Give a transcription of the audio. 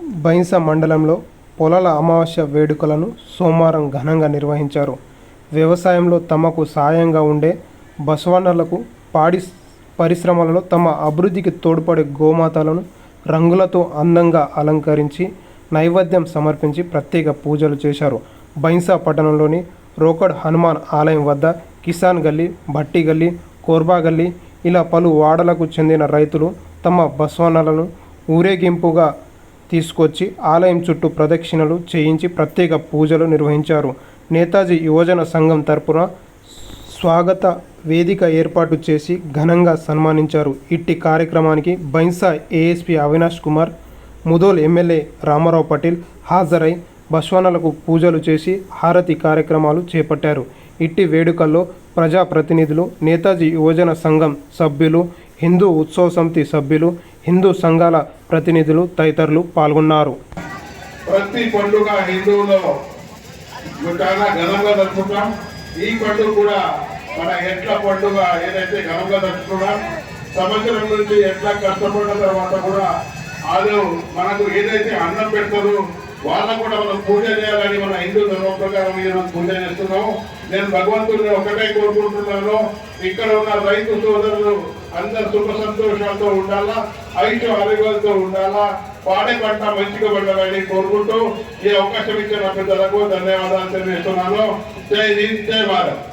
బైంస మండలంలో పొలాల అమావాస్య వేడుకలను సోమవారం ఘనంగా నిర్వహించారు. వ్యవసాయంలో తమకు సాయంగా ఉండే బసవన్నలకు పాడి పరిశ్రమలలో తమ అభివృద్ధికి తోడ్పడే గోమాతలను రంగులతో అందంగా అలంకరించి నైవేద్యం సమర్పించి ప్రత్యేక పూజలు చేశారు. బైంసా పట్టణంలోని రోకడ్ హనుమాన్ ఆలయం వద్ద కిసాన్ గల్లీ భట్టి గల్లీ కోర్బా గల్లీ ఇలా పలు వాడలకు చెందిన రైతులు తమ బసవన్నలను ఊరేగింపుగా తీసుకొచ్చి ఆలయం చుట్టూ ప్రదక్షిణలు చేయించి ప్రత్యేక పూజలు నిర్వహించారు. నేతాజీ యువజన సంఘం తరపున స్వాగత వేదిక ఏర్పాటు చేసి ఘనంగా సన్మానించారు. ఇట్టి కార్యక్రమానికి బైన్సా ఏఎస్పి అవినాష్ కుమార్ ముదోల్ ఎమ్మెల్యే రామారావు పటేల్ హాజరై బస్వానలకు పూజలు చేసి హారతి కార్యక్రమాలు చేపట్టారు. ఇట్టి వేడుకల్లో ప్రజాప్రతినిధులు నేతాజీ యువజన సంఘం సభ్యులు హిందూ ఉత్సవ సమితి సభ్యులు హిందూ సంఘాల ప్రతినిధులు తదితరులు పాల్గొన్నారు. ప్రతి పండుగ హిందువులో చాలా ఘనంగా జరుపుకుంటాం. ఈ పండుగ కూడా మన ఎట్ల పండుగ ఏదైతే ఘనంగా జరుపుకున్నాం సంవత్సరం నుంచి ఎట్లా కష్టపడిన తర్వాత కూడా వాళ్ళు మనకు ఏదైతే అన్నం పెడతారో వాళ్ళకు కూడా మనం పూజ చేయాలని ప్రకారం ఈరోజు పూజ చేస్తున్నాం. నేను భగవంతుడిని ఒకటే కోరుకుంటున్నాను. ఇక్కడ ఉన్న రైతు సోదరులు అందరు సుఖ సంతోషాలతో ఉండాలా ఐదు ఆరోగ్యాలతో ఉండాలా పాడే పంట మంచిగా పండాలని కోరుకుంటూ ఈ అవకాశం ఇచ్చిన పెద్దలకు ధన్యవాదాలు తెలియజేస్తున్నాను. జై హింద్ జై భారత్.